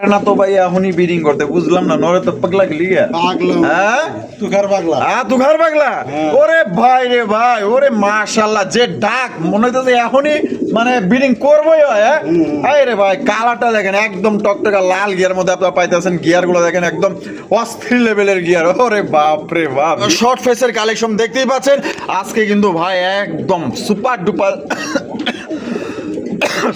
না তো ভাই এখনই বিডিং করতে বুঝলাম না নরে তো পাগলা গেলি হ্যাঁ? তুখার পাগলা। হ্যাঁ পাগলা? ওরে ভাই রে ভাই ওরে মাশাল্লাহ যে ডাক মনে হইতেছে এখনই মানে বিডিং করবোই হয় হ্যাঁ? রে ভাই কালারটা দেখেন একদম টকটকা লাল গিয়ার মধ্যে আপনারা পাইতেছেন গিয়ারগুলো দেখেন একদম অস্থির লেভেলের গিয়ার ওরে বাপ রে বাপ। শর্ট ফেসের কালেকশন দেখতেই পাচ্ছেন। আজকে কিন্তু ভাই একদম সুপার ডুপার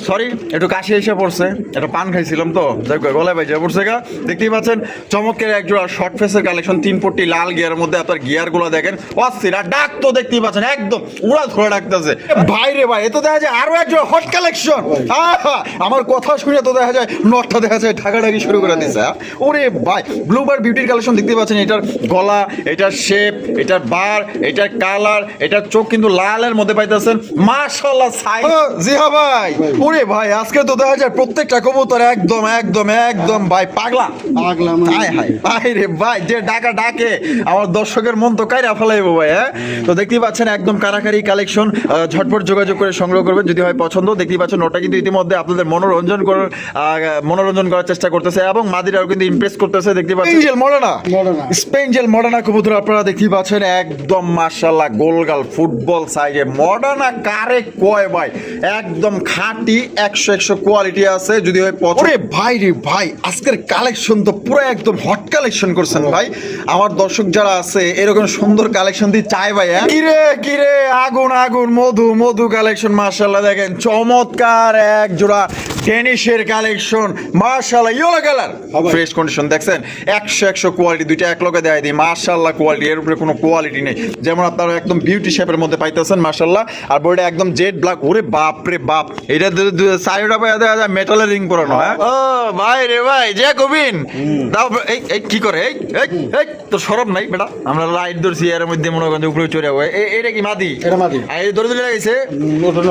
সরি একটু কাশি এসে পড়ছে। একটু পান খাইছিলাম তো, যাই গলায় বাইজে পড়ছে গা। দেখতেই পাচ্ছেন চমকের এক জোড়া শর্ট ফেসের কালেকশন তিন পট্টি লাল গিয়ারের মধ্যে আপনার গিয়ারগুলো দেখেন। অস্থির, আর ডাক তো দেখতেই পাচ্ছেন, একদম উড়া ধরে ডাকতেছে। ভাই রে ভাই, এ তো দেখা যায় আরও এক জোড়া হট কালেকশন আমার কথা শুনে তো দেখা যায় নটটা দেখা যায় ঢাকাঢাকি শুরু করে দিছে হ্যাঁ? ওরে ভাই ব্লুবার বিউটির কালেকশন দেখতে পাচ্ছেন, এটার গলা, এটার শেপ এটার বার এটার কালার এটার চোখ কিন্তু লালের মধ্যে পাইতেছেন। মাশাআল্লাহ সাই জিহা ভাই। ওরে ভাই আজকে তো দেখা যায় প্রত্যেকটা কবুতর একদম একদম একদম ভাই পাগলা। পাগলা মানে হাই হাই ভাই রে ভাই যে ডাকা ডাকে আমার দর্শকের মন তো কাইরা ফেলাইবো ভাই হ্যাঁ? তো দেখতেই পাচ্ছেন একদম কারাকারি কালেকশন ঝটপট যোগাযোগ করে সংগ্রহ করবেন যদি হয় পছন্দ। দেখতেই পাচ্ছেন ওটা কিন্তু ইতিমধ্যে আপনাদের মনোরঞ্জন করার আহ, মনোরঞ্জন করার চেষ্টা করতেছে এবং মাদিরাও কিন্তু ইমপ্রেস করতেছে দেখতে পাচ্ছেন। এঞ্জেল মডানা। Moderna। স্পেঞ্জেল মডার্না কবুতর আপনারা দেখতেই পাচ্ছেন একদম মাশাল্লাহ গোলগাল ফুটবল সাইজে মডার্না কারে কয় ভাই? একদম খাঁটি একশো একশো কোয়ালিটি আছে যদি হয় পছন্দ ভাই রে ভাই আজকের কালেকশন তো পুরো একদম হট কালেকশন করছেন ভাই। আমার দর্শক যারা আছে এরকম সুন্দর কালেকশন দিয়ে চাই ভাই হ্যাঁ? কিরে কিরে আগুন আগুন মধু মধু কালেকশন মার্শাল্লাহ দেখেন চমৎকার এক জোড়া টেনিসের কালেকশন মাশাল্লাহ ইয়েলো কালার হবে। ফ্রেশ কন্ডিশন দেখছেন? একশো একশো কোয়ালিটি দুইটা এক লগে দেয় দিই। মার্শাল্লাহ কোয়ালিটি এর উপরে কোনো কোয়ালিটি নেই। যেমন আপনারা একদম বিউটি শেপের মধ্যে পাইতেছেন মার্শাল্লাহ আর বইটা একদম জেড ব্ল্যাক ওরে বাপ রে বাপ। এটা সাইডটা পাই দেখা যায় মেটালের রিং পরানো হ্যাঁ? ও ভাই রে ভাই যে কবিন। দাও এই এই কি করে? এই এই এই তোর সরব নাই বেটা। আমরা লাইট ধরছি এর মধ্যে মনে করেন উপরে চড়ে যাব। এটা কি মাদি? এটা মাদি। আর এই দড়ি দিলে গেছে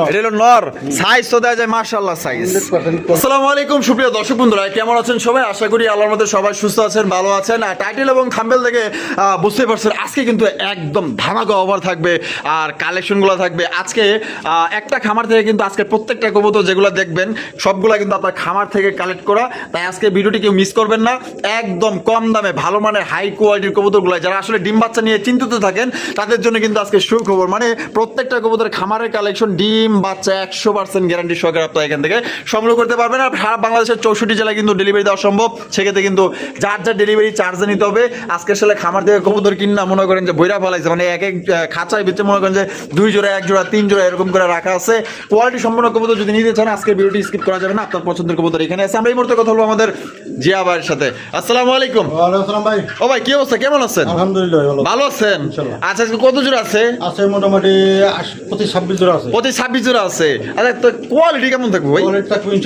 এটা হলো নর। সাইজ তো দেওয়া যায় মার্শাল্লাহ সাইজ 100% আসসালামু আলাইকুম, সুপ্রিয় দর্শক বন্ধুরা, কেমন আছেন সবাই? আশা করি আল্লাহর মধ্যে সবাই সুস্থ আছেন, ভালো আছেন। আর টাইটেল এবং থাম্বেল থেকে বুঝতে পারছেন, আজকে কিন্তু একদম ধামাকা ওভার থাকবে আর কালেকশনগুলো থাকবে। আজকে একটা খামার থেকে কিন্তু আজকে প্রত্যেকটা কবুতর যেগুলো দেখবেন, সবগুলা কিন্তু আপনার খামার থেকে কালেক্ট করা। তাই আজকে ভিডিওটি কেউ মিস করবেন না। একদম কম দামে, ভালো মানের হাই কোয়ালিটির কবুতরগুলো যারা আসলে ডিম বাচ্চা নিয়ে চিন্তিত থাকেন, তাদের জন্য কিন্তু আজকে সুখবর। মানে প্রত্যেকটা কবুতর খামারের কালেকশন ডিম বাচ্চা একশো পার্সেন্ট গ্যারান্টি সহকারে আপনারা এখান থেকে সংগ্রহ করতে পারবেন আর সারা বাংলাদেশের চৌষট্টি জেলায় কিন্তু ডেলিভারি দেওয়া সম্ভব। সেক্ষেত্রে কিন্তু যার যার ডেলিভারি চার্জে নিতে হবে। আজকে আসলে খামার থেকে কবুতর কিনা মনে করেন যে বইরা ফেলাইছে। মানে এক এক খাঁচায় ভিতরে মনে করেন যে দুই জোড়া এক জোড়া তিন জোড়া এরকম করে রাখা আছে। কোয়ালিটি সম্পন্ন কবুতর যদি নিতে চান আজকের ভিডিওটি স্কিপ করা যাবে না। আপনার পছন্দের কবুতর এখানে আছে। আমরা এই মুহূর্তে কথা বলব আমাদের জিয়া ভাইয়ের সাথে। আসসালামু আলাইকুম। ভাই। ও ভাই কি অবস্থা? কেমন আছেন? আলহামদুলিল্লাহ ভালো। ভালো আছেন? আচ্ছা আজকে কত জোড়া আছে? আছে মোটামুটি আশ- পঁচিশ ছাব্বিশ জোড়া আছে। প্রতি ছাব্বিশ জোড়া আছে। আচ্ছা তো কোয়ালিটি কেমন থাকবে ভাই? কোয়ালিটি থাকবে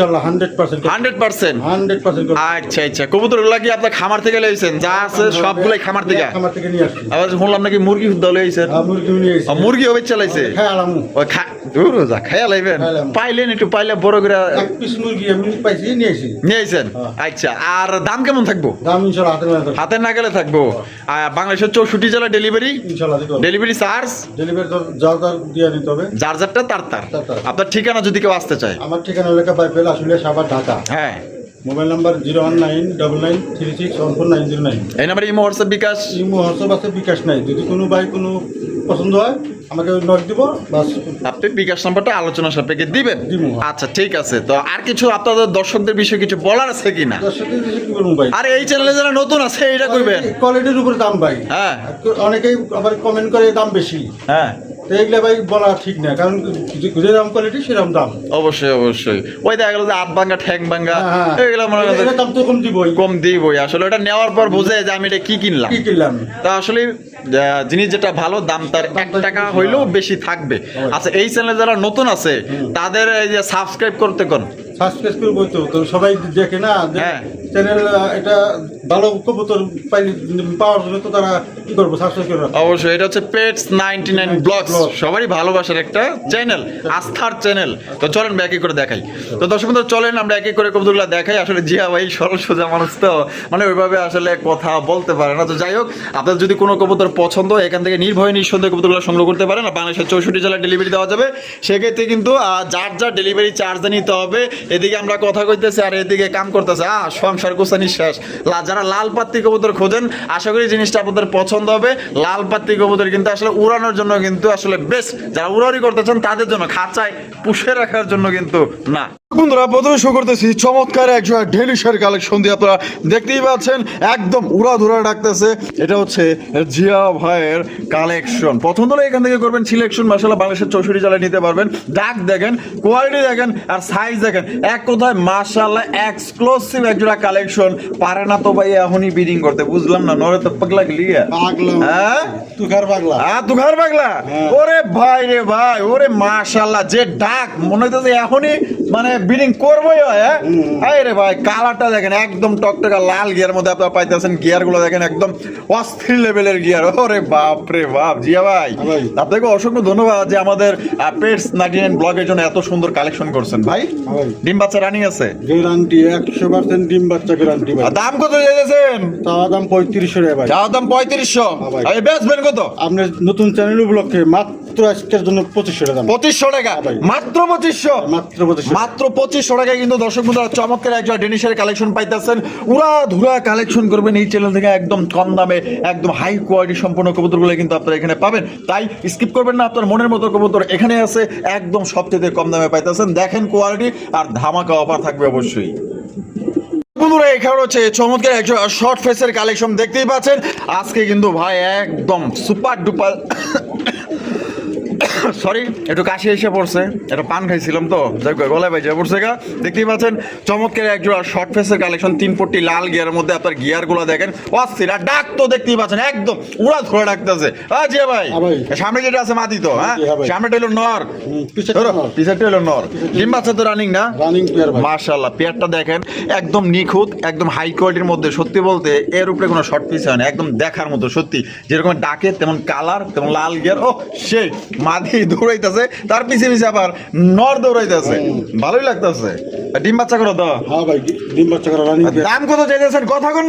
আচ্ছা আচ্ছা। কবুতর কি আপনার খামার থেকে লইছেন যা আছে সবগুলাই খামার থেকে খামার থেকে। নিয়ে আসছি। আবার শুনলাম নাকি মুরগি হুদ্দা লইছেন আর মুরগি নিয়ে এসেছি মুরগি হবে চালাইছে হ্যাঁ ওই খা দূর যা খাইয়া লাইবেন পাইলেন একটু পাইলে বড় করে এক পিস মুরগি আমি পাইছি নিয়ে এসেছি নিয়ে আইছেন? হ্যাঁ। আচ্ছা আর দাম কেমন থাকব? দাম হাতে না গেলে থাকব। বাংলাদেশের চৌষট্টি জেলা ডেলিভারি ডেলিভারি চার্জ ডেলিভারি তো যা যা দিয়ে নিতে হবে। যার যারটা তার তার। আপনার ঠিকানা যদি কেউ আসতে চায়। আমার ঠিকানা লেখা সাবার ঢাকা হ্যাঁ। Mobile number zero one nine double nine three six one four nine zero nine এই নাম্বারে imo WhatsApp bKash? Imo WhatsApp আছে বিকাশ নাই। যদি কোনো ভাই কোনো পছন্দ হয় আমাকে নক দিব বাস। আপনি বিকাশ নাম্বারটা আলোচনা সাপেক্ষে দিবেন। দিব। আচ্ছা ঠিক আছে। তো আর কিছু আপনাদের দর্শকদের বিষয়ে কিছু বলার আছে কিনা? দর্শকের কাছে কি বলব ভাই? আরে এই চ্যানেলে যারা নতুন আছে এইটা কইবেন। কোয়ালিটির উপরে দাম ভাই। হ্যাঁ। অনেকেই আবার কমেন্ট করে দাম বেশি। হ্যাঁ। তো এগুলো ভাই বলা ঠিক না কারণ যেরকম কোয়ালিটি সেরকম দাম। অবশ্যই অবশ্যই। ওই দেখা গেল যে হাত ভাঙ্গা ঠ্যাং ভাঙ্গা হ্যাঁ, এগুলো মনে করেন দাম তো কম দিবই। কম দিবই। আসলে ওটা নেওয়ার পর বোঝে যে আমি এটা কি কিনলাম। কি কিনলাম। তা আসলে জিনিস যেটা ভালো দাম তার এক টাকা হইলেও হ্যাঁ। বেশি থাকবে। আচ্ছা এই চ্যানেলে যারা নতুন আছে তাদের এই যে সাবস্ক্রাইব করতে কোন সাবস্ক্রাইব করব তো তো সবাই দেখে না হ্যাঁ। চ্যানেল এটা ভালো কবুতর পাইলে পাওয়ার জন্য তো তারা কি করব সাবস্ক্রাইব অবশ্যই এটা হচ্ছে পেটস নাইনটি নাইন ব্লগস সবারই ভালোবাসার একটা চ্যানেল আস্থার চ্যানেল তো চলেন করে দেখাই। তো দর্শক বন্ধু চলেন আমরা এক এক করে কবুতরগুলো দেখাই। আসলে জিয়া ভাই সরল সোজা মানুষ তো মানে ওইভাবে আসলে কথা বলতে পারে না। তো যাই হোক আপনার যদি কোনো কবুতর পছন্দ এখান থেকে নির্ভয় নিঃসন্দেহে কবুতরগুলো সংগ্রহ করতে পারেন। আর বাংলাদেশের চৌষট্টি জেলায় ডেলিভারি দেওয়া যাবে। সেক্ষেত্রে কিন্তু যার যার ডেলিভারি চার্জ নিতে হবে এদিকে আমরা কথা কইতেছি আর এদিকে কাম করতেছে। আহ সংসার ব্যবসার কোসানি শেষ। যারা লাল পাত্তি কবুতর খোঁজেন, আশা করি জিনিসটা আপনাদের পছন্দ হবে। লাল পাত্তি কবুতর কিন্তু আসলে উড়ানোর জন্য কিন্তু আসলে বেস্ট যারা উড়াউড়ি করতে চান, তাদের জন্য খাঁচায় পুষে রাখার জন্য কিন্তু না। বন্ধুরা প্রথমে শুরু করতেছি চমৎকার এক ডেলিশের কালেকশন দিয়ে আপনারা দেখতেই পাচ্ছেন একদম উড়া ধুরা ডাকতেছে। এটা হচ্ছে জিয়া ভাইয়ের কালেকশন পছন্দ হলে এখান থেকে করবেন সিলেকশন মাসাল্লাহ বাংলাদেশের চৌষট্টি জেলায় নিতে পারবেন। ডাক দেখেন কোয়ালিটি দেখেন আর সাইজ দেখেন। এক কথায় মাসাল্লাহ এক্সক্লুসিভ একজোড়া কালেকশন পারে না তো ভাই এখনই বিডিং করতে। বুঝলাম না নরে তো পাগলা গেলি পাগলা। হ্যাঁ? তুখার পাগলা। হ্যাঁ তুখার পাগলা? ওরে ভাই রে ভাই ওরে মাশাল্লাহ যে ডাক মনে হইতেছে এখনই মানে বিডিং করবোই হয় রে ভাই কালারটা দেখেন একদম টকটকা লাল গিয়ার মধ্যে আপনারা পাইতেছেন গিয়ারগুলো দেখেন একদম অস্থির লেভেলের গিয়ার ওরে বাপ রে বাপ জিয়া ভাই। হ্যাঁ ভাই। আপনাকে অসংখ্য ধন্যবাদ যে আমাদের পেটস নাইনটি নাইন ব্লগের জন্য এত সুন্দর কালেকশন করছেন। ভাই হ্যাঁ ডিম বাচ্চা রানিং আছে? গ্যারান্টি একশো পার্সেন্ট ডিম বাচ্চা গ্যারান্টি ভাই। দাম কত দিয়েছেন? চাওয়া দাম পঁয়ত্রিশশো টাকা ভাই। দাম পঁয়ত্রিশশো? হ্যাঁ ভাই। এই বেচবেন কত? আপনার নতুন চ্যানেল উপলক্ষে মাত্র আজকের জন্য পঁচিশশো টাকা পঁচিশশো টাকা? মাত্র পঁচিশশো? মাত্র পঁচিশশো। মাত্র পঁচিশশো টাকায় কিন্তু দর্শক বন্ধুরা চমৎকার একজন ডেনিশের কালেকশন পাইতেছেন। উড়া ধুরা কালেকশন করবেন এই চ্যানেল থেকে একদম কম দামে, একদম হাই কোয়ালিটি সম্পূর্ণ কবুতরগুলো কিন্তু আপনারা এখানে পাবেন। তাই স্কিপ করবেন না, আপনার মনের মতো কবুতর এখানে আছে, একদম সবচেয়ে কম দামে পাইতেছেন। দেখেন কোয়ালিটি আর ধামাকা অফার থাকবে অবশ্যই। বন্ধুরা, এখানে হচ্ছে চমৎকার একজন শর্ট ফেসের কালেকশন দেখতেই পাচ্ছেন। আজকে কিন্তু ভাই একদম সুপার ডুপার সরি একটু কাশি এসে পড়ছে। একটু পান খাইছিলাম তো যাই গলায় ভাই পড়ছে গা। দেখতেই পাচ্ছেন চমৎকার একজোড়া শর্ট ফেসের কালেকশন তিন ফুটি লাল গিয়ারের মধ্যে আপনার গিয়ারগুলো দেখেন। অস্থির আর ডাক তো দেখতেই পাচ্ছেন একদম উড়া ধরে ডাকতেছে। হ্যাঁ ভাই। সামনে যেটা আছে মাটি তো হ্যাঁ? হ্যাঁ ভাই। সামনেটা হলো নর। পিছেরটা নর। হলো নর। ডিম বাচ্চা তো রানিং না? মার্শাল্লাহ পেয়ারটা দেখেন একদম নিখুঁত একদম হাই কোয়ালিটির মধ্যে সত্যি বলতে এর উপরে কোনো শর্ট পিস হয় না একদম দেখার মতো সত্যি। যেরকম ডাকে তেমন কালার তেমন লাল গিয়ার ও সেই মাদি দৌড়াইতেছে তার পিছে পিছে আবার নর দৌড়াইতেছে। ভালোই লাগতেছে। ডিম বাচ্চা করো তো। হ্যাঁ ভাই ডিম বাচ্চা করা রানিং দাম কত চাইতেছেন? কথা কোন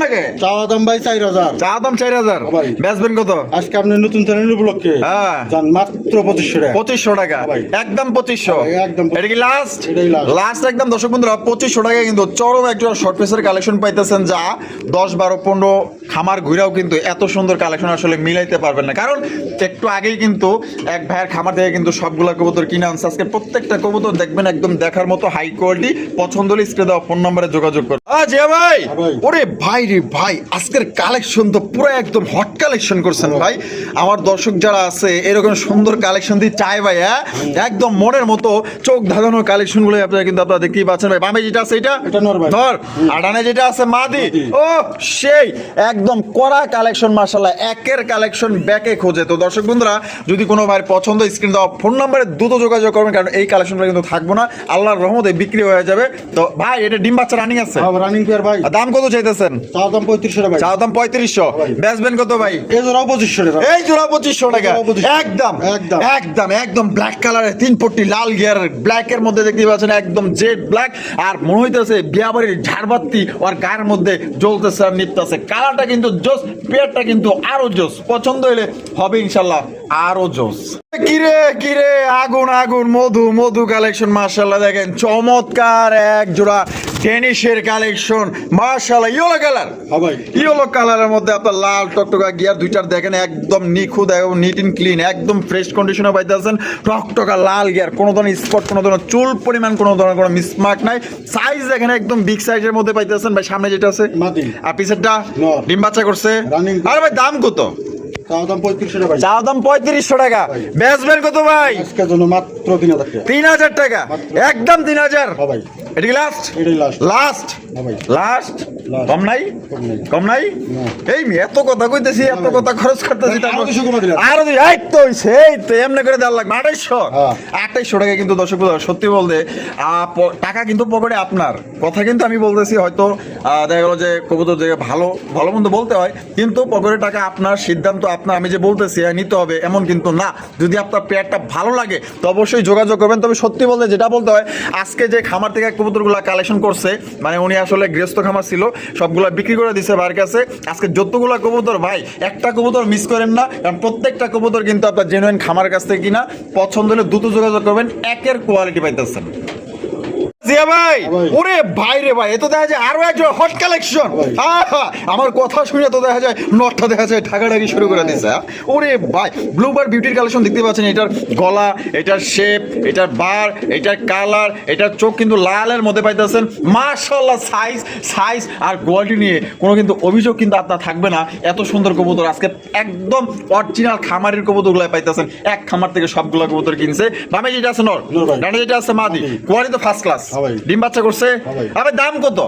দাম ভাই চার হাজার। চা দাম চার হাজার। ভাই। বেচবেন কত? আজকে আপনার নতুন চ্যানেল উপলক্ষে হ্যাঁ। মাত্র পঁচিশশো টাকা। পঁচিশশো টাকা। একদম পঁচিশশো। ভাই, একদম এটা কি লাস্ট লাস্ট একদম দর্শক বন্ধুরা পঁচিশশো টাকায় কিন্তু চরম একজন শর্ট পিসের কালেকশন পাইতেছেন যা দশ বারো পনেরো খামার ঘুরেও কিন্তু এত সুন্দর কালেকশন আসলে মিলাইতে পারবেন না। কারণ একটু আগেই কিন্তু এক ভাইয়ের খামার থেকে কিন্তু সবগুলা কবুতর কিনে আনছে। আজকে প্রত্যেকটা কবুতর দেখবেন একদম দেখার মতো হাই কোয়ালিটি পছন্দ হলে স্ক্রিনে দেওয়া ফোন নম্বরে যোগাযোগ করুন। আজ ভাই! হ্যাঁ ভাই। ওরে ভাই রে ভাই আজকের কালেকশন তো পুরো একদম হট কালেকশন করছেন ভাই। আমার দর্শক যারা আছে এরকম সুন্দর কালেকশন দিয়ে চাই ভাই হ্যাঁ? একদম মনের মতো চোখ ধাঁধানো কালেকশনগুলো আপনারা কিন্তু আপনারা দেখতেই পাচ্ছেন ভাই। বামে যেটা আছে এটা? এটা নর ভাই। নর আর যেটা আছে মাদি। ও সেই একদম কড়া কালেকশন মাশাল্লাহ একের কালেকশন ব্যাকে খোঁজে। তো দর্শক বন্ধুরা যদি কোনো ভাই পছন্দ স্ক্রিন দেওয়া ফোন নাম্বারে দ্রুত যোগাযোগ করবেন কারণ এই কালেকশনগুলো কিন্তু থাকব না। আল্লাহর রহমতে বিক্রি হয়ে যাবে। তো ভাই এটা ডিম বাচ্চা রানিং আছে? হ্যাঁ রানিং প্লেয়ার ভাই। আর দাম কত চাইতেছেন? চাওয়া দাম পঁয়ত্রিশশো টাকা ভাই। চাও দাম পঁয়ত্রিশশো। ভাই। বেচবেন কত ভাই? এই জোড়াও পঁচিশশো টাকা। এই জোড়া পঁচিশশো টাকা। একদম। একদম। একদম একদম ব্ল্যাক কালারের তিন পট্টি লাল গিয়ার ব্ল্যাক এর মধ্যে দেখতে পাচ্ছেন একদম জেড ব্ল্যাক আর মনে হইতেছে বিয়াবাড়ির ঝাড়বাতি ওর গায়ের মধ্যে জ্বলতেছে আর নিপতেছে। কালারটা কিন্তু জোস পেয়ারটা কিন্তু আরও জোস। পছন্দ হইলে হবে ইনশাল্লাহ। আরও জোস। কিরে কিরে আগুন আগুন মধু মধু কালেকশন মার্শাল্লাহ দেখেন চমৎকার এক জোড়া টেনিসের কালেকশন মার্শাল্লাহ ইয়েলো কালার হ্যাঁ ইয়েলো কালারের মধ্যে আপনার লাল টকটকা গিয়ার দুইটার দেখেন একদম নিখুঁত এবং নিট ইন ক্লিন একদম ফ্রেশ কন্ডিশনে পাইতেছেন। টকটকা লাল গিয়ার কোনো ধরনের স্পট কোনো ধরনের চুল পরিমাণ কোনো ধরনের কোনো মিসমার্ক নাই। সাইজ দেখেন একদম বিগ সাইজের মধ্যে পাইতেছেন। ভাই সামনে যেটা আছে। আর পিছেরটা নর। ডিম বাচ্চা করছে। আরে ভাই দাম কত? চাওয়া দাম পঁয়ত্রিশশো টাকা। ভাই চা দাম পঁয়ত্রিশশো টাকা। বেচবেন কত ভাই? জন্য মাত্র তিন হাজার টাকা। তিন হাজার টাকা। একদম তিন হাজার। এটা কি লাস্ট লাস্ট লাস্ট। কম নাই? কম নাই। এই এত কথা কইতেছি এত কথা খরচ করতেছি আরও দুই তো হইছে, এই তো এমনি করে দেওয়ার লাগবে। হ্যাঁ। টাকা কিন্তু দর্শক সত্যি বলতে টাকা কিন্তু পকেটে আপনার। কথা কিন্তু আমি বলতেছি হয়তো দেখা গেলো যে কবুতর যে ভালো ভালো মন্দ বলতে হয় কিন্তু পকেটে টাকা আপনার সিদ্ধান্ত আপনার আমি যে বলতেছি হ্যাঁ, নিতে হবে এমন কিন্তু না। যদি আপনার পেয়ারটা ভালো লাগে তো অবশ্যই যোগাযোগ করবেন। তবে সত্যি বলতে যেটা বলতে হয় আজকে যে খামার থেকে কবুতরগুলো কালেকশন করছে মানে উনি আসলে গৃহস্থ খামার ছিল, সবগুলা বিক্রি করে দিছে ভাইয়ের কাছে। আজকে যতগুলা কবুতর ভাই, একটা কবুতর মিস করেন না, কারণ প্রত্যেকটা কবুতর কিন্তু আপনার জেনুইন খামার কাছ থেকে কিনা, পছন্দ হলে দ্রুত যোগাযোগ করবেন, একের কোয়ালিটি পাইতেছেন। জিয়া ভাই ভাই। ওরে ভাই রে ভাই এ তো দেখা যায় আরও একজন হট কালেকশন আমার কথা শুনে তো দেখা যায় নটটা দেখা যায় ঢাকাঢাকি শুরু করে দিছে? ওরে ভাই ব্লুবার বিউটির কালেকশন দেখতে পাচ্ছেন এটার গলা এটার শেপ এটার বার এটার কালার এটার চোখ কিন্তু লালের মধ্যে পাইতেছেন। মার্শাল্লাহ সাইজ সাইজ আর কোয়ালিটি নিয়ে কোনো কিন্তু অভিযোগ কিন্তু আপনার থাকবে না। এত সুন্দর কবুতর আজকে একদম অরিজিনাল খামারের কবুতরগুলো পাইতেছেন। এক খামার থেকে সবগুলো কবুতর কিনছে। বামে যেটা আছে নর ডানে যেটা আছে মাদি কোয়ালিটি তো ফার্স্ট ক্লাস। ডিম বাচ্চা করছে? হ্যাঁ ভাই। আবে দাম কত?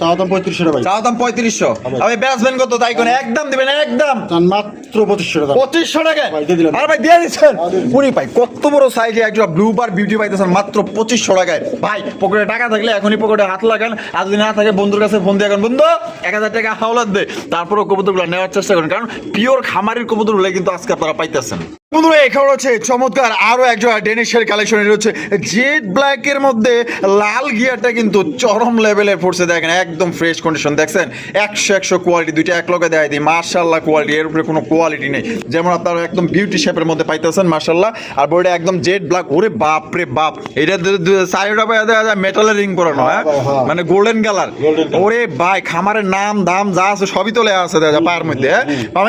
তাও দাম পঁয়ত্রিশশো টাকা চাওয়া দাম পঁয়ত্রিশশো। ভাই। কত? তাই কোন একদম দিবেন একদম মাত্র পঁচিশশো টাকা। পঁচিশশো টাকা? ভাই, দিয়ে দিলাম। আর ভাই দিয়ে দিচ্ছেন। দিয়ে দিচ্ছি। উনি ভাই কত বড় সাইজে একজন ব্লু বার বিউটি পাইতেছেন মাত্র পঁচিশশো টাকায়। ভাই পকেটে টাকা থাকলে এখনই পকেটে হাত লাগান। আর যদি না থাকে বন্ধুর কাছে ফোন দিয়ে এখন বন্ধু এক হাজার টাকা হাওলাত দে। কবুতরগুলো নেওয়ার চেষ্টা করেন। কারণ পিওর খামারের কবুতরগুলো কিন্তু আজকে আপনারা পাইতেছেন। বন্ধুরা এখানে হচ্ছে চমৎকার। আরও একজন ডেনিশের কালেকশন হচ্ছে জেড ব্ল্যাক এর মধ্যে লাল গিয়ারটা কিন্তু চরম লেভেলের পড়ছে দেখেন একদম ফ্রেশ কন্ডিশন দেখছেন? একশো একশো কোয়ালিটি দুইটা এক লগে দেয় দিই। মার্শাল্লাহ কোয়ালিটি এর উপরে কোনো কোয়ালিটি নেই। যেমন আপনারা একদম বিউটি শেপের মধ্যে পাইতেছেন মার্শাল্লাহ আর বইটা একদম জেড ব্ল্যাক ওরে বাপ! রে বাপ এটা সাইডটা পাই দেখা যায় মেটালের রিং করানো হ্যাঁ। মানে গোল্ডেন কালার ওরে ভাই খামারের নাম দাম যা আছে সবই তো লেখা আছে দেখা যায় পায়ের মধ্যে হ্যাঁ?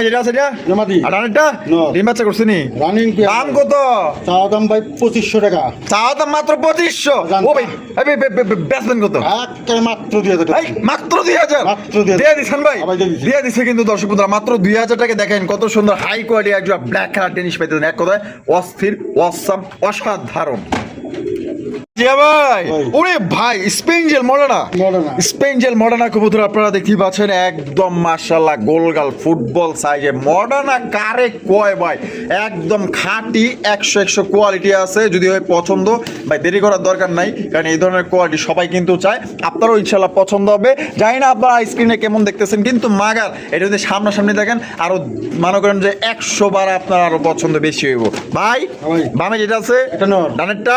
যেটা আছে এটা। আর। ডিম বাচ্চা করছে নি? রানিং দাম কত? তাও দাম ভাই পঁচিশশো টাকা। মাত্র পঁচিশশো? ও ভাই বেচবেন কত? মাত্র দুই হাজার মাত্র দুই হাজার? মাত্র 2000 দিয়ে দিচ্ছেন ভাই। দিয়ে দিচ্ছে কিন্তু দর্শক বন্ধুরা মাত্র দুই হাজার টাকা। দেখেন কত সুন্দর হাই কোয়ালিটি একজন ব্ল্যাক কালার টেনিস পাইতেছেন। এক কথায় অস্থির অসাম অসাধারণ। ভাই। ওরে ভাই spangled Modena. Moderna। Spangled Modena কবুতর আপনারা দেখতেই পাচ্ছেন একদম মার্শাল্লাহ গোলগাল ফুটবল সাইজে মডার্না কারে কয় ভাই? একদম খাঁটি একশো একশো কোয়ালিটি আছে। যদি হয় পছন্দ ভাই দেরি করার দরকার নাই কারণ এই ধরনের কোয়ালিটি সবাই কিন্তু চায়। আপনারও ইনশাল্লাহ পছন্দ হবে। জানি না আপনারা স্ক্রিনে কেমন দেখতেছেন কিন্তু মাগার এটা যদি সামনাসামনি দেখেন আরও মনে করেন যে একশো বার আপনার আরও পছন্দ বেশি হইব। ভাই। বামে যেটা আছে ডানেরটা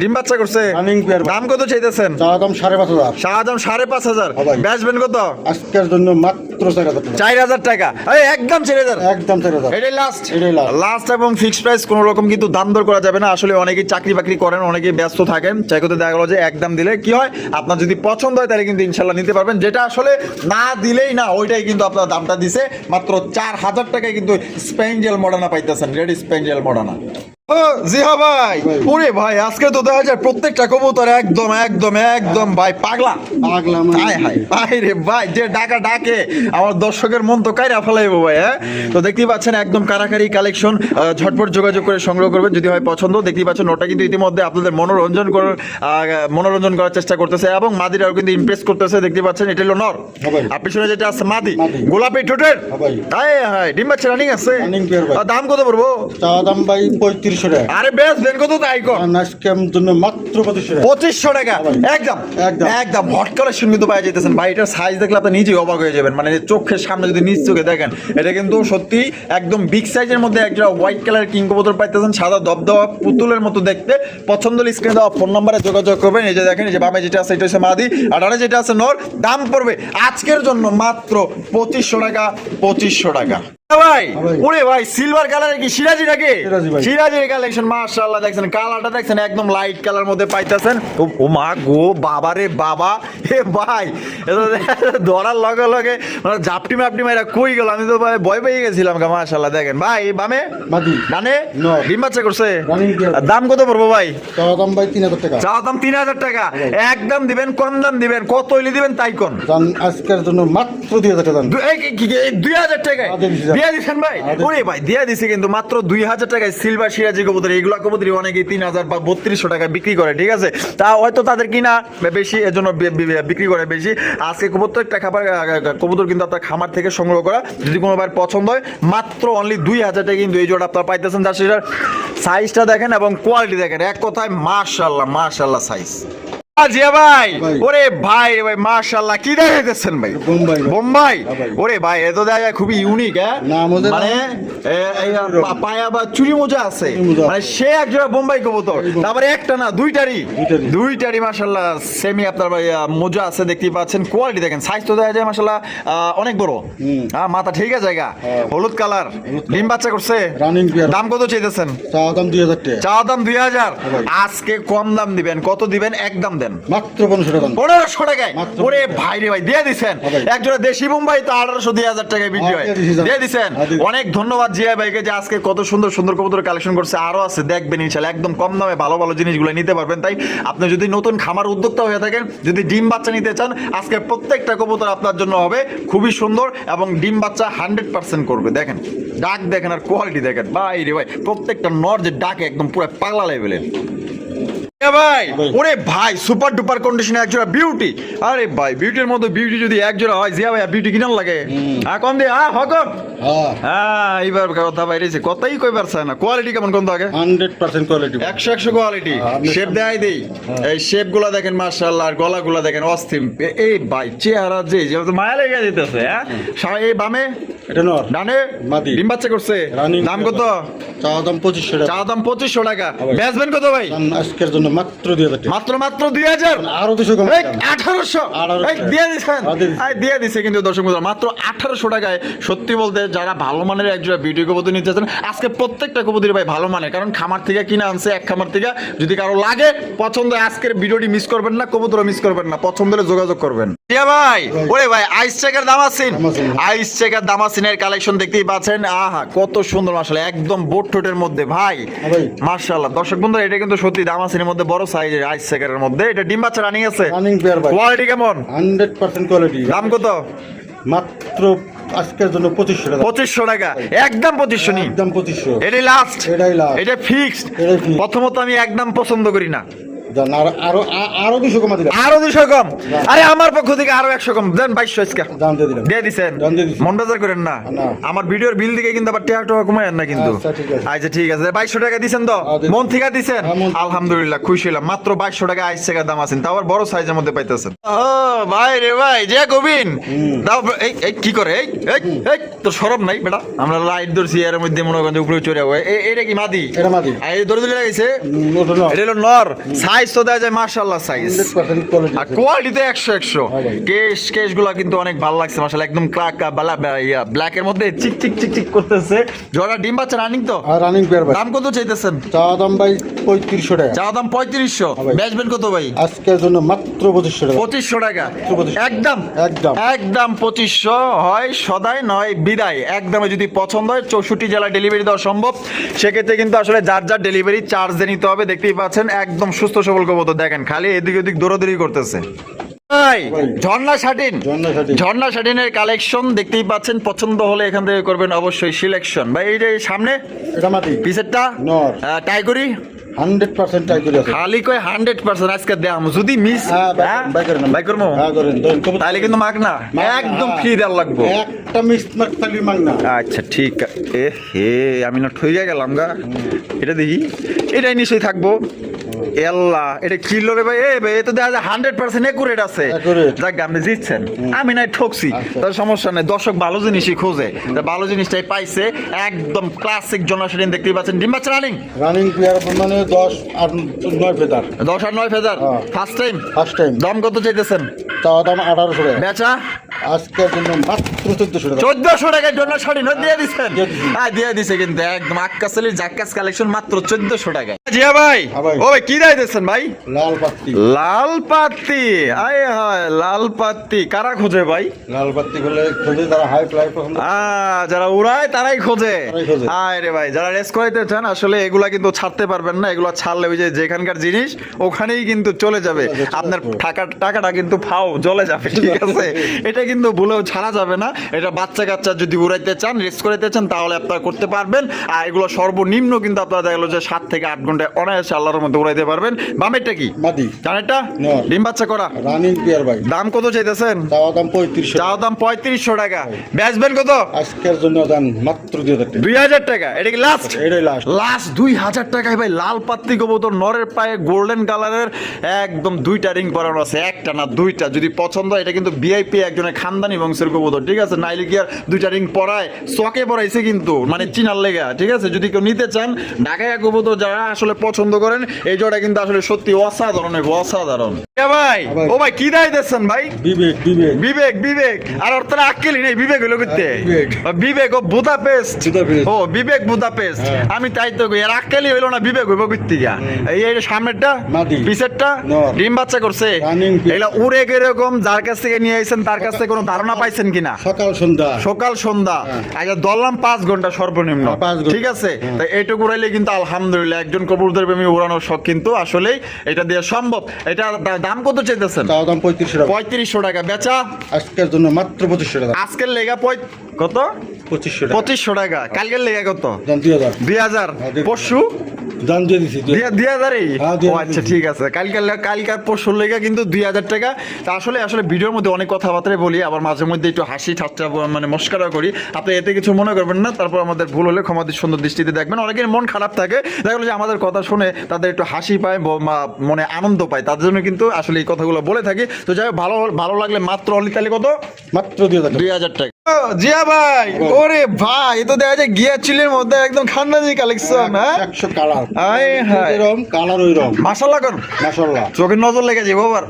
ডিম বাচ্চা করছে। দাম কত চাইতেছেন? সাড়ে পাঁচ হাজার। শাহজাম সাড়ে পাঁচ হাজার। বেচবেন কত? আজকের জন্য মাত্র চার হাজার টাকা। চার হাজার টাকা। একদম চার হাজার। একদম চার হাজার। এটাই লাস্ট এটাই last। লাস্ট এবং ফিক্সড প্রাইস কোনো রকম কিন্তু দাম দর করা যাবে না। আসলে অনেকেই চাকরি বাকরি করেন, অনেকেই ব্যস্ত থাকেন। করতে দেখা গেলো যে একদম দিলে কি হয়? আপনার যদি পছন্দ হয় তাহলে কিন্তু ইনশাল্লাহ নিতে পারবেন। যেটা আসলে না দিলেই না, ওইটাই কিন্তু আপনার দামটা দিছে। মাত্র চার হাজার টাকায় কিন্তু স্পেঞ্জেল মডানা পাইতেছেন। রেডি স্পেঞ্জেল মডানা জিহা ভাই ভাই। ওরে ভাই আজকে তো দেখা যায় প্রত্যেকটা কবুতর একদম একদম একদম ভাই পাগলা পাগলা। হাই হাই হাই রে ভাই যে ডাকা ডাকে আমার দর্শকের মন তো কাইরা ফেলাইবো ভাই হ্যাঁ তো দেখতেই পাচ্ছেন একদম কারাকারি কালেকশন ঝটপট যোগাযোগ করে সংগ্রহ করবেন যদি হয় পছন্দ দেখতেই পাচ্ছেন ওটা কিন্তু ইতিমধ্যে আপনাদের মনোরঞ্জন করার মনোরঞ্জন করার চেষ্টা করতেছে এবং মাদিরাও কিন্তু ইমপ্রেস করতেছে দেখতে পাচ্ছেন এটা হলো নর হ্যাঁ। আর পিছনে যেটা আছে মাদি। গোলাপি ঠোঁটের হ্যাঁ। হাই হাই ডিম বাচ্চা রানিং আছে দাম কত পড়ব দাম ভাই পঁয়ত্রিশশো টাকা। আরে বেশ দেন কত তাই কর। জন্য মাত্র পঁচিশশো টাকা। পঁচিশশো টাকা। একদম একদম। একদম। হট কালেকশন কিন্তু পাই যেতেছেন এটার সাইজ দেখলে আপনি নিজেই অবাক হয়ে যাবেন। মানে চোখের সামনে যদি নিজ চোখে দেখেন এটা কিন্তু সত্যি একদম বিগ সাইজের মধ্যে একটা হোয়াইট কালার কিং কবুতর পাইতেছেন। সাদা দবদবা পুতুলের মতো দেখতে। পছন্দ স্ক্রিনে দেওয়া ফোন নাম্বারে যোগাযোগ করবেন। এই যে দেখেন এই যে বামে যেটা আছে এটা হচ্ছে মাদি। আর ডানে যেটা আছে নর। দাম পড়বে আজকের জন্য মাত্র পঁচিশশো টাকা পঁচিশশো টাকা। ভাই ভাই। ওরে ভাই সিলভার কালারের কি সিরাজি নাকি? সিরাজি কালেকশন মাশাআল্লাহ দেখছেন কালারটা দেখছেন একদম লাইট কালার মধ্যে পাইতেছেন। ও ও মা গো বাবা রে বাবা। হে ভাই ধরার লগে লগে মানে জাপটি মাপটি মাইরা কই গেল? আমি তো ভাই ভয় পেয়ে গেছিলাম গা মাশাআল্লাহ দেখেন। ভাই বামে? ডানে? ডিম বাচ্চা করছে? দাম কত পড়ব ভাই? তাও দাম ভাই তিন হাজার টাকা। চাওয়া দাম তিন হাজার টাকা। একদম দিবেন কম দাম দিবেন কত হইলে দিবেন তাই কোন? আজকের জন্য মাত্র দুই হাজার টাকা দাম। দু- এই দিয়ে দিছি, দিয়ে দিচ্ছেন ভাই ওরে ভাই দিয়ে দিছি কিন্তু মাত্র দুই হাজার টাকায় সিলভার সিরাজি কবুতর এগুলো কবুতরি অনেকে তিন হাজার বা বত্রিশশো টাকায় বিক্রি করে ঠিক আছে? তা হয়তো তাদের কিনা বেশি এজন্য বি- বি- বিক্রি করে বেশি। আজকে একটা খাবার কবুতর কিন্তু আপনার খামার থেকে সংগ্রহ করা যদি কোনো বার পছন্দ হয় মাত্র অনলি দুই হাজার টাকা কিন্তু এই জোড়া আপনারা পাইতেছেন। যার সেটার সাইজটা দেখেন এবং কোয়ালিটি দেখেন এক কথায় মাশাল্লাহ মাশাল্লাহ সাইজ জিয়া ভাই ভাই। ওরে ভাই রে ভাই মাশাল্লাহ কি দেখাইতেছেন ভাই? বোম্বাই বোম্বাই? হ্যাঁ ওরে ভাই এ তো দেখা যায় খুবই ইউনিক হ্যাঁ? মানে এ, এই, পা- পায়া বা চুরি মোজা আছে। মানে সে এক জোড়া বোম্বাই কবুতর তারপরে একটা না দুইটারই। দুইটারই। দুইটারই সেমি আপনার ভাই, মোজা আছে দেখতেই পাচ্ছেন। কোয়ালিটি দেখেন সাইজ তো দেখা যায় মাশাল্লাহ অনেক বড়। হ্যাঁ মাথা ঠিক আছে জায়গা। হ্যাঁ। হলুদ কালার ডিম বাচ্চা করছে। দাম কত চাইতেছেন? দাম টাকা। চাওয়া দাম দুই হাজার। ভাই। আজকে কম দাম দিবেন কত দিবেন? একদম দেন। মাত্র পনেরোশো টাকা। পনেরোশো টাকায়? ওরে ভাই রে ভাই দিয়ে একজোড়া দেশি মুম্বাই তো আঠারোশো দুই হাজার টাকায় বিক্রি হয়। দিয়ে দিছি। অনেক ধন্যবাদ জিয়া ভাইকে যে আজকে কত সুন্দর সুন্দর কবুতর কালেকশন করছে। আরও আছে দেখবেন ইনশাল্লাহ। একদম কম দামে ভালো ভালো জিনিসগুলো নিতে পারবেন। তাই আপনি যদি নতুন খামার উদ্যোক্তা হয়ে থাকেন যদি ডিম বাচ্চা নিতে চান আজকে প্রত্যেকটা কবুতর আপনার জন্য হবে খুবই সুন্দর এবং ডিম বাচ্চা হান্ড্রেড পার্সেন্ট করবে। দেখেন ডাক দেখেন আর কোয়ালিটি দেখেন। ভাই রে ভাই প্রত্যেকটা নর যে ডাকে একদম পুরো পাগলা লেভেলের ভাই ভাই। ওরে ভাই সুপার ডুপার কন্ডিশনে একজোড়া বিউটি আরে ভাই বিউটির মধ্যে বিউটি যদি একজোড়া হয় জিয়া ভাই বিউটি কিনার লাগে। হ্যাঁ কম দিয়ে হ্যাঁ হকম হ্যাঁ। হ্যাঁ এইবার কথা বাইরেছে কথাই কইবার চায় না। কোয়ালিটি কেমন কোন আগে? হান্ড্রেড পার্সেন্ট কোয়ালিটি একশো একশো কোয়ালিটি হ্যাঁ, শেপ দেয় দেই। এই শেপগুলা দেখেন মার্শাল্লাহ আর গলা গুলা দেখেন অস্থির এই ভাই চেহারা যে যে মায়া লেগে যেতেছে হ্যাঁ? এই বামে? এটা নর। ডানে? মাদি। ডিম বাচ্চা করছে। দাম কত? দাম পঁচিশশো টাকা। চা দাম পঁচিশশো টাকা। বেচবেন কত ভাই? আজকের জন্য মাত্র দুই হাজার মাত্র মাত্র দুই হাজার? আরও দুশো কম আঠারোশো। দিয়ে দিচ্ছেন হ্যাঁ, দিয়ে দিছে। কিন্তু দর্শক মাত্র আঠারোশো টাকায় সত্যি বলতে যারা ভালো মানের একজোড়া বিউটি কবুতর নিতে চান আজকে প্রত্যেকটা কবুতর ভাই ভালো মানের কারণ খামার থেকে কিনে আনছে এক খামার থেকে। যদি কারও লাগে পছন্দ আজকের ভিডিওটি মিস করবেন না কবুতর মিস করবেন না পছন্দ হলে যোগাযোগ করবেন। টিয়া ভাই ওরে ভাই আইস চেকের দামাসিন। আইস চেকের দামাসিনের কালেকশন দেখতেই পাচ্ছেন। আহা কত সুন্দর মাসাল একদম বোট ঠোঁটের মধ্যে ভাই। হ্যাঁ। মার্শাল্লাহ দর্শক বন্ধুরা এটা কিন্তু সত্যি দামাসিনের মধ্যে বড় সাইজের আইস সেকারের মধ্যে। এটা ডিম বাচ্চা রানিং আছে? রানিং পেয়ার ভাই। কোয়ালিটি কেমন? হান্ড্রেড পার্সেন্ট কোয়ালিটি দাম কত? মাত্র আজকের জন্য 2500 টাকা। 2500 টাকা। একদম 2500 নি। একদম 2500 এটাই লাস্ট এটাই লাস্ট এটা ফিক্সড প্রথমত আমি একদম পছন্দ করি না। আর আরও আরও দুশো কমা দিলাম আরও দুশো কম? আরে আমার পক্ষ থেকে আরও একশো কম। দেন বাইশশো আজকে। দাম দিয়ে দিলাম দিয়ে দিছেন? দাম দিয়ে দিছি। মন বেজার করেন না? না। আমার ভিডিওর বিল দিকে কিন্তু আবার টেয়া টোয়া কমায় না কিন্তু। আচ্ছা, ঠিক আছে। ঠিক আছে। বাইশশো টাকা দিছেন তো? মন থেকে দিছেন? থেকে। আলহামদুলিল্লাহ খুশি হলাম। মাত্র বাইশশো টাকা আইস টাকার দাম আছেন। তাও বড় সাইজের মধ্যে পাইতেছেন। ও ভাই রে ভাই যে গোবিন দাও এই এই কি করে? এই এই এই সরব নাই বেটা। আমরা লাইট ধরছি এর মধ্যে মনে করেন উপরে চড়ে এটা কি মাদি? এটা মাদি। আর এটা হলো নর। সাইজ তো দেওয়া যায় মার্শাল্লাহ সাইজ। হান্ড্রেড পার্সেন্ট কোয়ালিটি আর কোয়ালিটিতে একশো একশো। কেশ কেশ কিন্তু অনেক ভালো লাগছে মাসাল একদম ক্লাক ইয়া ব্ল্যাক এর মধ্যে চিক চিক চিক চিক করতেছে। জোড়া ডিম বাচ্চা রানিং তো? রানিং পেয়ার ভাই। দাম কত চাইতেছেন? চাওয়া দাম ভাই পঁয়ত্রিশশো টাকা। চা দাম পঁয়ত্রিশশো। কত ভাই? আজকের জন্য মাত্র পঁচিশশো টাকা। পঁচিশশো টাকা। একদম। একদম। একদম পঁচিশশো হয় সদাই নয় বিদায়। একদমে যদি পছন্দ হয় চৌষট্টি জেলায় ডেলিভারি দেওয়া সম্ভব। সেক্ষেত্রে কিন্তু আসলে যার যার ডেলিভারি চার্জ নিতে হবে দেখতেই পাচ্ছেন একদম সুস্থ সবল কবুতর দেখেন খালি এদিক ওদিক দৌড়াদৌড়ি করতেছে। ভাই ভাই। ঝর্ণা শাটিন। ঝর্ণা শাটিনের কালেকশন দেখতেই পাচ্ছেন পছন্দ হলে এখান থেকে করবেন অবশ্যই সিলেকশন ভাই এই যে সামনে পিসেরটা টাইগরি হান্ড্রেড পার্সেন্ট টাই করে আছে। খালি কয় হান্ড্রেড পার্সেন্ট আজকে দেখাম যদি মিস বাই করব করেন ধরেন, কবুতর- তাহলে কিন্তু মাগ না একদম। ফ্রি দেওয়ার লাগবো। একটা মিস মার্ক থাকলে মাগ না। আচ্ছা ঠিক এ হে আমি না ঠইয়া গেলাম গা। এটা দেখি এটাই নিশ্চয়ই থাকব। এল্লা এটা কিলো রে ভাই? এ ভাই এ তো দেখা যায় হান্ড্রেড পার্সেন্ট একুরেট আছে। যাক আপনি জিতছেন। আমি নাই ঠকছি। আচ্ছা। তার সমস্যা নেই। দর্শক ভালো জিনিসই খোঁজে। তা ভালো জিনিসটাই পাইছে। একদম ক্লাসিক জনসাধারণ দেখতেই পাচ্ছেন। ডিম বাচ্চা রানিং রানিং প্লেয়ার মানে দশ আর নয় ফেদার। দশ আর নয় ফেজার হ্যাঁ। ফার্স্ট টাইম ফার্স্ট টাইম দম কত চাইতেছেন? চাওয়া দাম আঠারোশো টাকা। বেচা? আজকের জন্য মাত্র চোদ্দশো টাকা। চোদ্দশো টাকার জন্য শাড়ি নয় দিয়ে দিচ্ছেন? হ্যাঁ দিয়ে দিছে কিন্তু। একদম আক্কাশালির জাক্কাস কালেকশন মাত্র চোদ্দশো টাকায়। জিয়া ভাই হ্যাঁ ভাই। ও ভাই কি দিচ্ছেন ভাই? লাল পাত্তি লাল পাত্তি আয় হায় লাল পাত্তি কারা খোঁজে ভাই? লাল পাত্তি করলে খোঁজে তারা হাই ফ্লাই যারা উড়ায় তারাই খোঁজে। আয় রে ভাই যারা রেস করাইতে চান আসলে এগুলা কিন্তু ছাড়তে পারবেন না। এগুলা ছাড়লে ওই যে যেখানকার জিনিস ওখানেই কিন্তু চলে যাবে। আপনার টাকা টাকাটা কিন্তু ফাও জলে যাবে ঠিক আছে? এটা কিন্তু ভুলেও ছাড়া যাবে না। এটা বাচ্চা কাচ্চা যদি উড়াইতে চান রেস করাইতে চান তাহলে আপনারা করতে পারবেন। আর এগুলো সর্বনিম্ন কিন্তু আপনারা দেখা গেলো যে সাত থেকে আট ঘন্টায় অনায়াসে আল্লাহর মধ্যে উড়াইতে পারবেন। বামেরটা কি? মাদি ডিম বাচ্চা করা? রানিং প্লেয়ার ভাই। দাম কত চাইতেছেন? চাওয়া দাম পঁয়ত্রিশশো। চাও দাম পঁয়ত্রিশশো টাকা। বেচবেন কত? আজকের জন্য দাম মাত্র দুই হাজার টাকা। দুই হাজার টাকা। এটা কি লাস্ট এটাই লাস্ট লাস্ট দুই হাজার টাকায় ভাই লাল পাত্তি কবুতর নরের পায়ে গোল্ডেন কালারের একদম দুইটা রিং পরানো আছে। একটা না দুইটা। যদি পছন্দ এটা কিন্তু ভিআইপি একজনের খানদানি বংশের কবুতর ঠিক আছে? নাইলে কি আর দুইটা রিং পরায়? চকে পরাইছে কিন্তু মানে চিনার লেগা ঠিক আছে? যদি কেউ নিতে চান ঢাকায় কবুতর যারা আসলে পছন্দ করেন এই জোড়া কিন্তু আসলে সত্যি অসাধারণ অসাধারণ। ভাই। ও ভাই কি দায় দিচ্ছেন ভাই? বিবেক বিবেক। বিবেক বিবেক। আর ওর তো আক্কেলই নেই বিবেক হইল করতে। বিবেক। বিবেক ও বুদাপেস্ট। ও বিবেক বুদাপেস্ট। হ্যাঁ। আমি তাই তো কই, আর আক্কেলই হইল না বিবেক হইব করতে গিয়া। এই সামনেরটা। পিছেরটা ডিম বাচ্চা করছে। এগুলা উড়ে এরকম যার কাছ থেকে নিয়ে আইছেন তার কাছ থেকে কোনো ধারণা পাইছেন কিনা? সকাল সন্ধ্যা। সকাল সন্ধ্যা। আগে ধরলাম পাঁচ ঘণ্টা সর্বনিম্ন। হ্যাঁ। ঠিক আছে? তাই এইটুকু উড়াইলে কিন্তু আলহামদুলিল্লাহ একজন কবুতর প্রেমী উড়ানোর শখ কিন্তু আসলে এটা দিয়ে সম্ভব। এটা দাম কত চাইতেছেন? তাও দাম পঁয়ত্রিশশো টাকা। পঁয়ত্রিশশো টাকা। বেচা? আজকের জন্য মাত্র পঁচিশশো টাকা। আজকের লেগা পঁয় কত? পঁচিশশো টাকা। পঁচিশশো টাকা। কালকের লেগা কত? দুই হাজার। দুই হাজার। হ্যাঁ, পরশু দাম দিয়ে দিছি দুই- দুই- দুই হাজারই হ্যাঁ, আচ্ছা ঠিক আছে। কালকার কালকার পরশুর লেগে কিন্তু দুই হাজার টাকা। তা আসলে আসলে ভিডিওর মধ্যে অনেক কথাবার্তাই বলি আবার মাঝে মধ্যে একটু হাসি ঠাট্টা মানে মস্কারা করি। আপনি এতে কিছু মনে করবেন না তারপর আমাদের ভুল হলে ক্ষমা সুন্দর দৃষ্টিতে দেখবেন। অনেকের মন খারাপ থাকে দেখা যে আমাদের কথা শুনে তাদের একটু হাসি পায় মনে আনন্দ পায়। তাদের জন্য কিন্তু আসলে এই কথাগুলো বলে থাকি। তো যাই ভালো ভালো লাগলে মাত্র অলি তাহলে কত? মাত্র দুই হাজার টাকা। জিয়া ভাই। ওরে ভাই তো দেখা যায় গিয়া চিলের মধ্যে একদম কালেকশন হ্যাঁ একশো কালার আয় হায়। এরকম কালার ওই রকম। মাসাল্লাহ কর। মাসাল্লাহ চোখের নজর লেগে যাব আবার।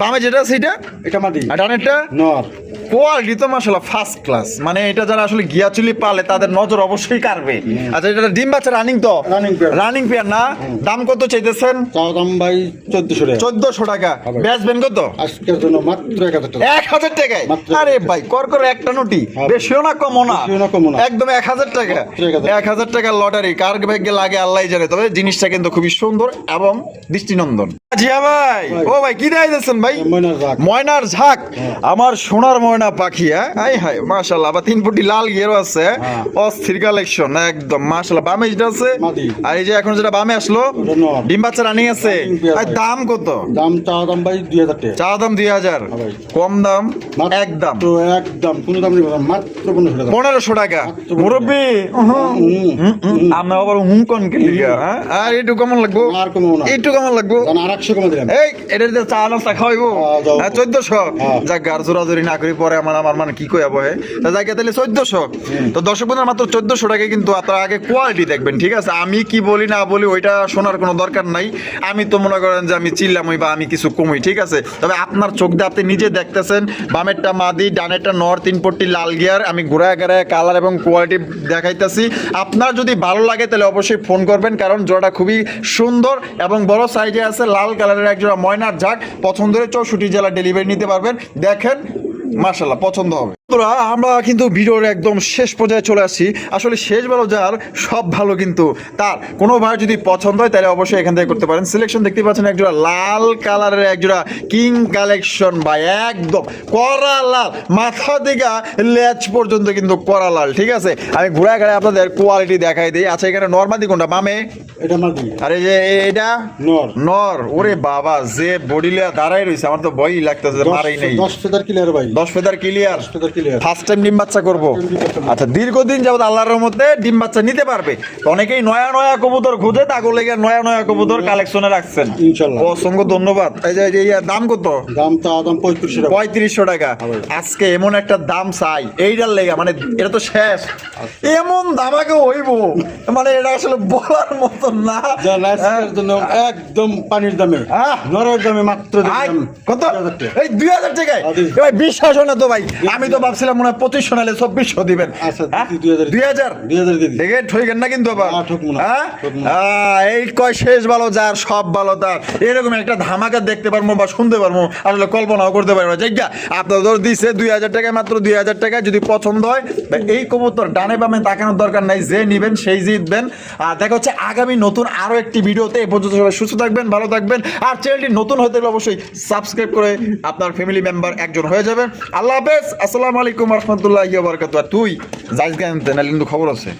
বামে যেটা সেটা এটা? আর ডানেরটা? নর। কোয়ালিটি তো মাসাল্লাহ ফার্স্ট ক্লাস মানে এটা যারা আসলে গিয়াচুলি পালে তাদের নজর অবশ্যই কাড়বে। আচ্ছা এটা ডিম বাচ্চা রানিং তো? Running pair। রানিং পেয়ার না? দাম কত চাইতেছেন? তাও দাম ভাই চোদ্দশো টাকা। চোদ্দশো টাকা। হবে। বেচবেন কত? আজকের জন্য মাত্র এক হাজার টাকা। টাকায়? আরে ভাই কর করে একটা নোটি হবে। বেশিও না কমও না। একদম এক হাজার টাকা। এক হাজার। টাকার লটারি কার ভাগ্যে লাগে আল্লাহ জানে। তবে জিনিসটা কিন্তু খুবই সুন্দর এবং দৃষ্টিনন্দন। জিয়া ভাই। ভাই। ও ভাই কি দেয় দিচ্ছেন ভাই? ময়নার ঝাঁক। আমার সোনার ময়না পাখি হ্যাঁ? হাই হাই মাশাল্লাহ আবার তিন ফুটি লাল গিয়েরও আছে। হ্যাঁ। অস্থির কালেকশন একদম মাশাল্লাহ বামে যেটা আছে আর এই যে এখন যেটা বামে আসলো ওটা নর। ডিম বাচ্চা রানিং আছে। আর দাম কত? দাম চাওয়া দাম ভাই দুই হাজার চা দাম দুই হাজার। হ্যাঁ কম দাম একদম। একদম কোনো দাম মাত্র পনেরোশো টাকা। পনেরোশো টাকা। মাত্র মুরব্বী? আমি আবার হুম কোন কে হ্যাঁ? আর একটু কেমন লাগবো? আর কমাবো না। একটু কেমন লাগবো? আর একশো কমে দিলাম। এই এটা দিয়ে চা নাস্তা খাওয়াইবো? হ্যাঁ, হ্যাঁ চোদ্দশো। যাক গার জোরাজোরি না করি পরে আমার আমার মানে কি কই হে তা যাকে তাহলে চোদ্দশো। তো দর্শক বন্ধুরা মাত্র চোদ্দশো টাকা কিন্তু আপনারা আগে কোয়ালিটি দেখবেন ঠিক আছে? আমি কি বলি না বলি ওইটা শোনার কোনো দরকার নাই। আমি তো মনে করেন যে আমি চিল্লাম বা আমি কিছু কমই ঠিক আছে? তবে আপনার চোখ দিয়ে আপনি নিজে দেখতেছেন বামেরটা মাদি ডানেরটা নর তিন পট্টি লাল গিয়ার আমি ঘোরায় ঘোরায় কালার এবং কোয়ালিটি দেখাইতেছি। আপনার যদি ভালো লাগে তাহলে অবশ্যই ফোন করবেন, কারণ জোড়াটা খুবই সুন্দর এবং বড় সাইজে আছে, লাল কালারের এক জোড়া ময়নার ঝাঁক। পছন্দের চৌষট্টি জেলা ডেলিভারি নিতে পারবেন। দেখেন মার্শাল্লাহ পছন্দ হবে। বন্ধুরা, আমরা কিন্তু ভিডিওর একদম শেষ পর্যায়ে চলে আসছি। আসলে শেষ ভালো যার সব ভালো কিন্তু তার। কোনো ভাই যদি পছন্দ হয় তাহলে অবশ্যই এখান থেকে করতে পারেন। সিলেকশন দেখতে পাচ্ছেন একজোড়া লাল কালারের একজোড়া কিং কালেকশন ভাই একদম করা লাল। মাথা দিঘা লেজ পর্যন্ত কিন্তু করা লাল ঠিক আছে? আমি ঘুরায় ঘুরায় আপনাদের কোয়ালিটি দেখাই দিই। আচ্ছা এখানে নর্মাদি কোনটা? মামে? আর যে এটা নর। নর। ওরে বাবা যে বডি লিয়া দাঁড়াই রয়েছে আমার তো ভয়ই লাগতেছে মারাই নেই। দশ ফেদার ক্লিয়ার ভাই। দশ feather clear clear first time ডিম বাচ্চা করব। আচ্ছা দীর্ঘদিন যাবত আল্লাহর রহমতে ডিম বাচ্চা নিতে পারবে। অনেকেই নয়া নয়া কবুতর খুঁজে তাকে লেগে নয়া নয়া কবুতর কালেকশনে রাখছেন। অসংখ্য ধন্যবাদ। এই যে এই দাম কত? দাম দাম টাকা। আজকে এমন একটা দাম চাই এইটার লেগে মানে এটা তো শেষ। এমন দামাকে হইব। মানে এটা আসলে বলার মতো না। একদম পানির দামে! নরের দামে মাত্র কত? এই দুই হাজার টাকায়? ভাই বিশ্বাস হয় না তো ভাই। আমি তো ভাবছিলাম মনে হয় পঁচিশশো নাহলে চব্বিশশো দিবেন। আচ্ছা, হ্যাঁ? দিচ্ছি 2000 দুই হাজার। দেখে ঠইকেন না কিন্তু আবার। হ্যাঁ? এই কয় শেষ ভালো যার সব ভালো তার। এরকম একটা ধামাকা দেখতে পারব বা শুনতে পারব আসলে কল্পনাও করতে পারব জায়গা আপনার ধর দিছে দুই হাজার টাকায় মাত্র দুই হাজার টাকায় যদি পছন্দ হয় এই কবুতর ডানে বামে তাকানোর দরকার নাই যে নিবেন সেই জিতবেন। আর দেখা হচ্ছে আগামী নতুন আরও একটি ভিডিওতে এই পর্যন্ত সবাই সুস্থ থাকবেন ভালো থাকবেন। আর চ্যানেলটি নতুন হতে গেলে অবশ্যই সাবস্ক্রাইব করে আপনার ফ্যামিলি মেম্বার একজন হয়ে যাবেন। আল্লাহ হাফেজ আসসালামু আলাইকুম রহমতুল্লাহ বরকাত তুই যাইস গান কিন্তু খবর আছে।